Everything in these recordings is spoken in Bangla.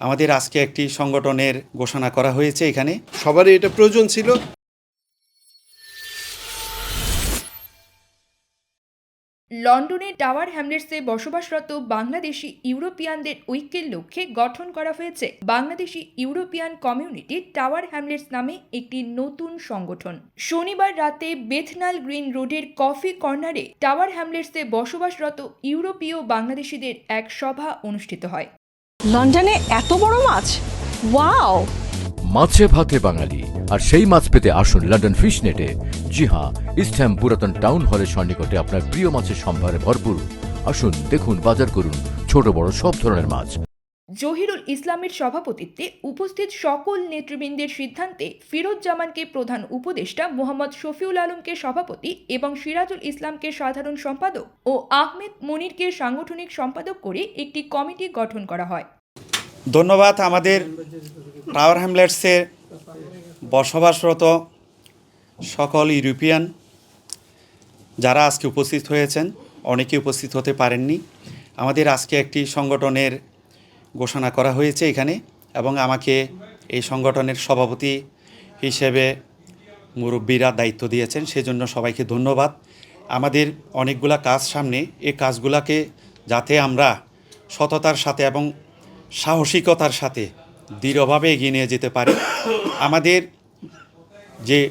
আমাদের আজকে একটি সংগঠনের ঘোষণা করা হয়েছে এখানে। সবারই এটা প্রয়োজন ছিল। লন্ডনের টাওয়ার হ্যামলেটসে বসবাসরত বাংলাদেশি ইউরোপিয়ানদের ঐক্যের লক্ষ্যে গঠন করা হয়েছে। Bangladeshi European community Tower Hamlets নামে একটি নতুন সংগঠন। শনিবার রাতে বেথনাল গ্রিন রোডের কফি কর্নারে টাওয়ার হ্যামলেটসে বসবাসরত ইউরোপীয় বাংলাদেশিদের এক সভা অনুষ্ঠিত হয়। লন্ডনে এত বড় মাছ? ওয়াও! মাছে ভাতে বাঙালি। আর সেই মাছ পেতে আসুন লন্ডন ফিশ নেটে জি হ্যাঁ ইস্টহ্যাম পুরাতন টাউন হলের সন্নিকটে আপনার প্রিয় মাছের সম্ভারে ভরপুর। আসুন দেখুন বাজার করুন ছোট বড় সব ধরনের মাছ। জহিরুল ইসলামের সভাপতিত্বে উপস্থিত সকল নেতৃবৃন্দের সিদ্ধান্তে ফিরোজ জামানকে প্রধান উপদেষ্টা মোহাম্মদ শফিউল আলমকে সভাপতি এবং সিরাজুল ইসলামকে সাধারণ সম্পাদক ও আহমেদ মনিরকে সাংগঠনিক সম্পাদক করে একটি কমিটি গঠন করা হয়। ধন্যবাদ আমাদের টাওয়ার হ্যামলেটসে বসবাসরত সকল ইউরোপিয়ান যারা আজকে উপস্থিত হয়েছেন, অনেকে উপস্থিত হতে পারেননি। আমাদের আজকে একটি সংগঠনের ঘোষণা করা হয়েছে এখানে এবং আমাকে এই সংগঠনের সভাপতি হিসেবে মুরব্বীরা দায়িত্ব দিয়েছেন, সেজন্য সবাইকে ধন্যবাদ। আমাদের অনেকগুলা কাজ সামনে, এই কাজগুলাকে যাতে আমরা সততার সাথে এবং সাহসিকতার সাথে দৃঢ়ভাবে এগিয়ে নিয়ে যেতে পারি। আমাদের যে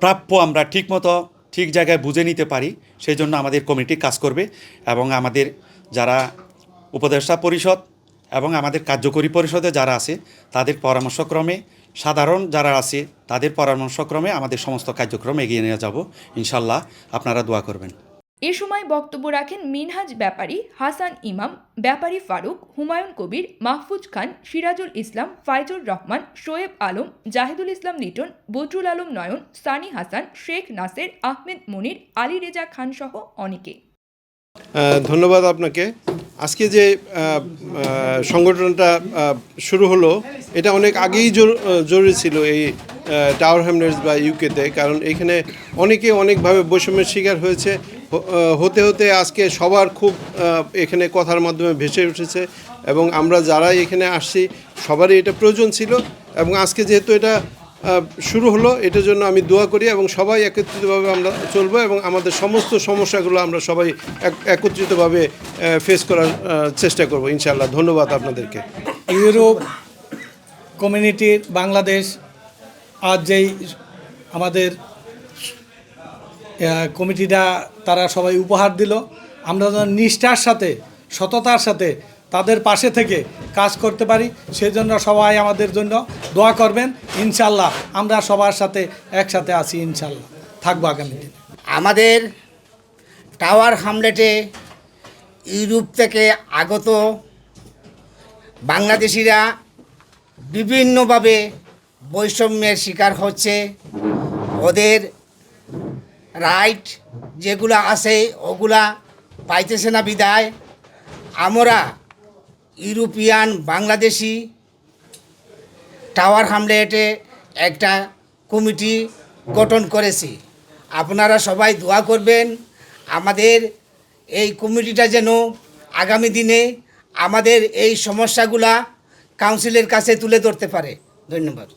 প্রাপ্য আমরা ঠিকমতো ঠিক জায়গায় বুঝে নিতে পারি সেই জন্য আমাদের কমিটি কাজ করবে এবং আমাদের যারা উপদেষ্টা পরিষদ এবং আমাদের কার্যকরী পরিষদে যারা আছে, তাদের পরামর্শক্রমে, সাধারণ যারা আছে, তাদের পরামর্শক্রমে আমাদের সমস্ত কার্যক্রম এগিয়ে নিয়ে যাব। ইনশাল্লাহ, আপনারা দোয়া করবেন। এ সময় বক্তব্য রাখেন মিনহাজ ব্যাপারী, হাসান ইমাম, ব্যাপারী ফারুক, হুমায়ুন কবির, মাহফুজ খান, সিরাজুল ইসলাম, ফাইজুর রহমান, শোয়েব আলম, জাহিদুল ইসলাম লিটন বদরুল আলম নয়ন, সানি হাসান, শেখ নাসের, আহমেদ মনির, আলী রেজা খান সহ অনেকে। ধন্যবাদ আপনাকে। আজকে যে সংগঠনটা শুরু হলো, এটা অনেক আগেই জরু- জরুরি ছিল এই টাওয়ার হ্যামলেটস বা ইউকেতে কারণ এখানে অনেকে অনেকভাবে বৈষম্যের শিকার হয়েছে। হতে হতে আজকে সবার খুব এখানে কথার মাধ্যমে ভেসে উঠেছে এবং আমরা যারা এখানে আসছি, সবারই এটা প্রয়োজন ছিল এবং আজকে যেহেতু এটা শুরু হলো, এটার জন্য আমি দোয়া করি এবং সবাই একত্রিতভাবে আমরা চলবো এবং আমাদের সমস্ত সমস্যাগুলো আমরা সবাই এক- একত্রিতভাবে ফেস করার চেষ্টা করব ইনশাল্লাহ ধন্যবাদ আপনাদেরকে। ইউরোপ কমিউনিটির বাংলাদেশ আজ যেই আমাদের কমিটিটা তারা সবাই উপহার দিল। আমরা যেন নিষ্ঠার সাথে, সততার সাথে তাদের পাশে থেকে কাজ করতে পারি। সেজন্য সবাই আমাদের জন্য দোয়া করবেন। ইনশাল্লাহ আমরা সবার সাথে একসাথে আছি, ইনশাল্লাহ। থাকব আগামী দিনে। আমাদের টাওয়ার হামলেটে ইউরোপ থেকে আগত বাংলাদেশিরা বিভিন্নভাবে বৈষম্যের শিকার হচ্ছে। ওদের রাইট, যেগুলো আছে, ওগুলা পাইতেছে না বিদায়। আমরা ইউরোপিয়ান বাংলাদেশি টাওয়ার হামলেটে একটা কমিটি গঠন করেছি। আপনারা সবাই দোয়া করবেন, আমাদের এই কমিটিটা যেন আগামী দিনে আমাদের এই সমস্যাগুলা কাউন্সিলের কাছে তুলে ধরতে পারে। ধন্যবাদ।